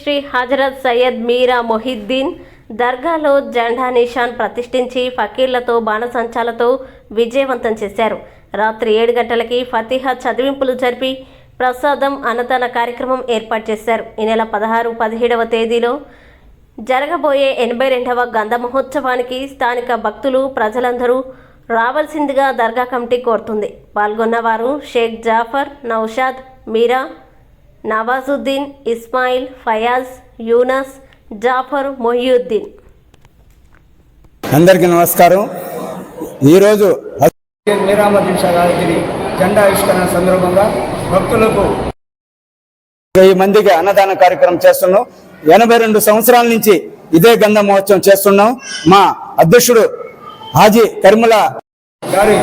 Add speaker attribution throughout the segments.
Speaker 1: శ్రీ హజరత్ సయ్యద్ మీరా మొహిద్దీన్ దర్గాలో జెండా నిషాన్ ప్రతిష్ఠించి ఫకీర్లతో బాణసంచాలతో విజయవంతం చేశారు. రాత్రి ఏడు గంటలకి ఫతిహా చదివింపులు జరిపి ప్రసాదం అన్నదాన కార్యక్రమం ఏర్పాటు చేశారు. ఈ నెల పదహారు పదిహేడవ తేదీలో జరగబోయే ఎనభై రెండవ గంధ మహోత్సవానికి స్థానిక భక్తులు ప్రజలందరూ రావాల్సిందిగా దర్గా కమిటీ కోరుతుంది. పాల్గొన్నవారు షేక్ జాఫర్ నౌషాద్ మీరా నవాజుద్దీన్ ఇస్మాయిల్ ఫయాజ్ యూనస్ జాఫర్ మొహియుద్దీన్.
Speaker 2: అందరికీ నమస్కారం. ఈరోజు
Speaker 3: జెండా ఆవిష్కరణ సందర్భంగా భక్తులకు
Speaker 2: వెయ్యి మందికి అన్నదాన కార్యక్రమం చేస్తున్నాం. ఎనభై రెండు సంవత్సరాల నుంచి ఇదే గంధ మహోత్సవం చేస్తున్నాం. మా అధ్యక్షుడు హాజీ కరిముల
Speaker 3: గారి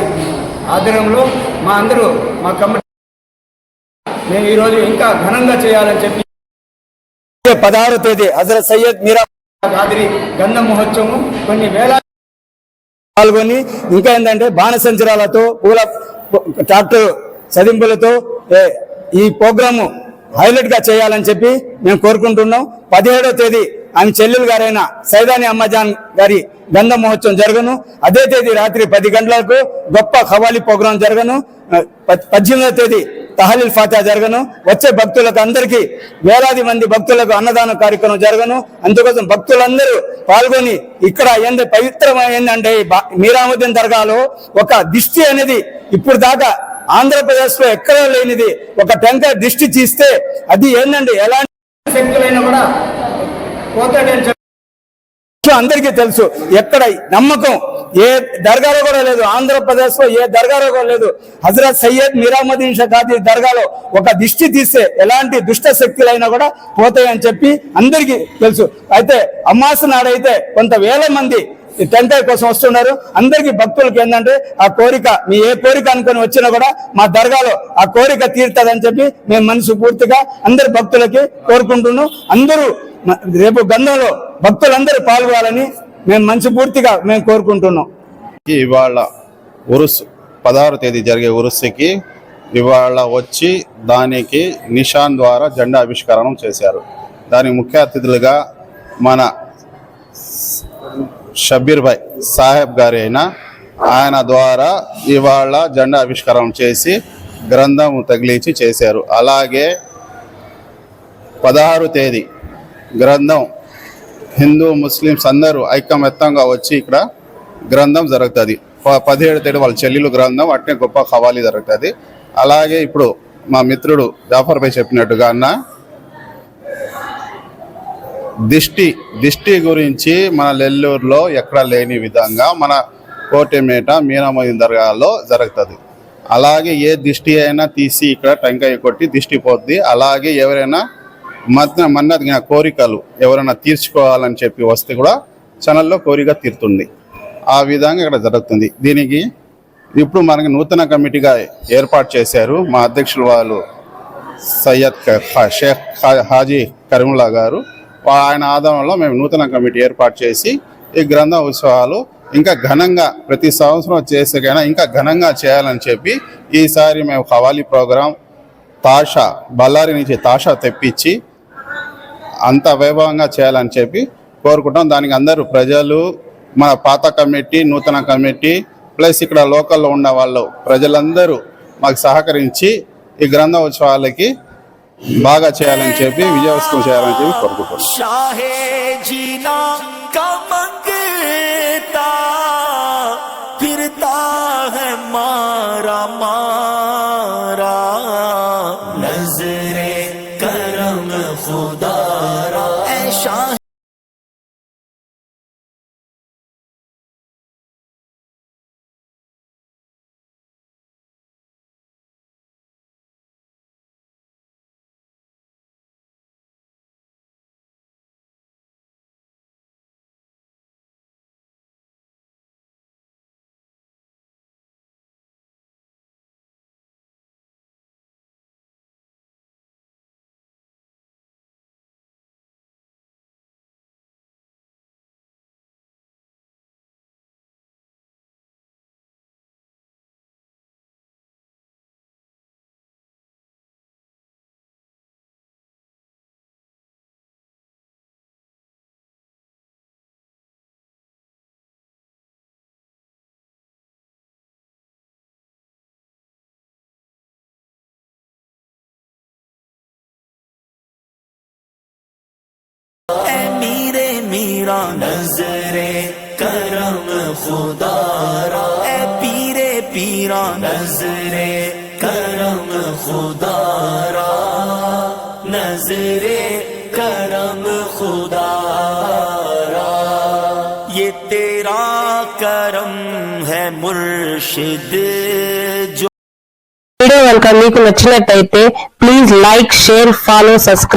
Speaker 3: ఆధ్వర్యంలో మా అందరూ మా కమిటీ మేము ఈరోజు ఇంకా ఘనంగా చేయాలని చెప్పి
Speaker 2: పదహారో తేదీ హజరత్ సయ్యద్ మీరా
Speaker 3: గాదిరి గంధ మహోత్సవం కొన్ని వేల
Speaker 2: పాల్గొని ఇంకా ఏంటంటే బాణసంచరాలతో పూల ట్రాక్టర్ సదింపులతో ఈ ప్రోగ్రాము హైలైట్గా చేయాలని చెప్పి మేము కోరుకుంటున్నాం. పదిహేడో తేదీ ఆమె చెల్లెలు గారైన సైదాని అమ్మజాన్ గారి గంధ మహోత్సవం జరగను. అదే తేదీ రాత్రి పది గంటలకు గొప్ప ఖవాలీ ప్రోగ్రాం జరగను. ప- పద్దెనిమిదవ తేదీ తహలీల్ ఫాతా జరగను. వచ్చే భక్తులకు అందరికీ వేలాది మంది భక్తులకు అన్నదాన కార్యక్రమం జరగను. అందుకోసం భక్తులందరూ పాల్గొని ఇక్కడ ఏంది పవిత్రమైందంటే ఈ బా- మీరాముద్దీన్ దర్గాలో ఒక దిష్టి అనేది ఇప్పుడు దాకా ఆంధ్రప్రదేశ్లో ఎక్కడ లేనిది ఒక టెంకర్ దిష్టి తీస్తే అది ఏందండి? ఎలాంటి
Speaker 3: శక్తులైనా కూడా పోతాడని
Speaker 2: అందరికీ తెలుసు. ఎక్కడ నమ్మకం ఏ దర్గాలో కూడా లేదు. ఆంధ్రప్రదేశ్లో ఏ దర్గాలో కూడా లేదు. హజరత్ సయ్యద్ మీరామదీన్ షాది దర్గాలో ఒక దిష్టి తీస్తే ఎలాంటి దుష్ట శక్తులైనా కూడా పోతాయని చెప్పి అందరికీ తెలుసు. అయితే అమ్మాస నాడైతే కొంత వేల మంది టెంకాయ కోసం వస్తున్నారు. అందరికీ భక్తులకి ఏంటంటే ఆ కోరిక మీ ఏ కోరిక అనుకుని వచ్చినా కూడా మా దర్గాలో ఆ కోరిక తీరుతుందని చెప్పి మేము మనసు పూర్తిగా అందరి భక్తులకి కోరుకుంటున్నాం. అందరూ రేపు గంధంలో భక్తులందరూ పాల్గొనాలని మేము మంచి పూర్తిగా మేము కోరుకుంటున్నాం.
Speaker 4: ఇవాళ ఉరుసు పదహారు తేదీ జరిగే ఉరుసుకి ఇవాళ వచ్చి దానికి నిషాన్ ద్వారా జెండా ఆవిష్కరణం చేశారు. దానికి ముఖ్య అతిథులుగా మన షబీర్ భాయ్ సాహెబ్ గారి అయిన ఆయన ద్వారా ఇవాళ జెండా ఆవిష్కరణ చేసి గ్రంథం తగిలించి చేశారు. అలాగే పదహారు తేదీ గ్రంథం హిందూ ముస్లిమ్స్ అందరూ ఐకమత్యంగా వచ్చి ఇక్కడ గ్రంథం జరుగుతుంది. ప- పదిహేడు తేదీ వాళ్ళ చెల్లెలు గ్రంథం అట్నే గొప్ప ఖవాలి జరుగుతుంది. అలాగే ఇప్పుడు మా మిత్రుడు జాఫర్ పై చెప్పినట్టుగా అన్న దిష్టి దిష్టి గురించి మన నెల్లూరులో ఎక్కడ లేని విధంగా మన కోటెమేట మీనామోయిన్ దర్గాలో జరుగుతుంది. అలాగే ఏ దిష్టి అయినా తీసి ఇక్కడ టెంకాయ కొట్టి దిష్టి పోద్ది. అలాగే ఎవరైనా మధ్య మన్నదిగిన కోరికలు ఎవరైనా తీర్చుకోవాలని చెప్పి వస్తే కూడా ఛానల్లో కోరిక తీరుతుంది. ఆ విధంగా ఇక్కడ జరుగుతుంది. దీనికి ఇప్పుడు మనకి నూతన కమిటీగా ఏర్పాటు చేశారు మా అధ్యక్షులు వాళ్ళు సయ్యద్ షేక్ హాజీ కరీముల్లా గారు. ఆయన ఆధారంలో మేము నూతన కమిటీ ఏర్పాటు చేసి ఈ గ్రంథ ఉత్సవాలు ఇంకా ఘనంగా ప్రతి సంవత్సరం చేసేకైనా ఇంకా ఘనంగా చేయాలని చెప్పి ఈసారి మేము హవాలీ ప్రోగ్రాం తాషా బళ్ళారి నుంచి తాషా తెప్పించి అంత వైభవంగా చేయాలని చెప్పి కోరుకుంటాం. దానికి అందరూ ప్రజలు మన పాత కమిటీ నూతన కమిటీ ప్లస్ ఇక్కడ లోకల్లో ఉన్న వాళ్ళు ప్రజలందరూ మాకు సహకరించి ఈ గ్రంథ ఉత్సవాలకి బాగా చేయాలని చెప్పి విజయవంతం చేయాలని చెప్పి కోరుకుంటున్నాం.
Speaker 5: اے میرے میرا نظر کرم خدا را۔ اے پیرے پیرا نظر کرم خدا را۔ نظر کرم خدا را۔ یہ تیرا کرم ہے مرشد جو
Speaker 6: వీడియో కనుక మీకు నచ్చినట్టయితే please like share follow subscribe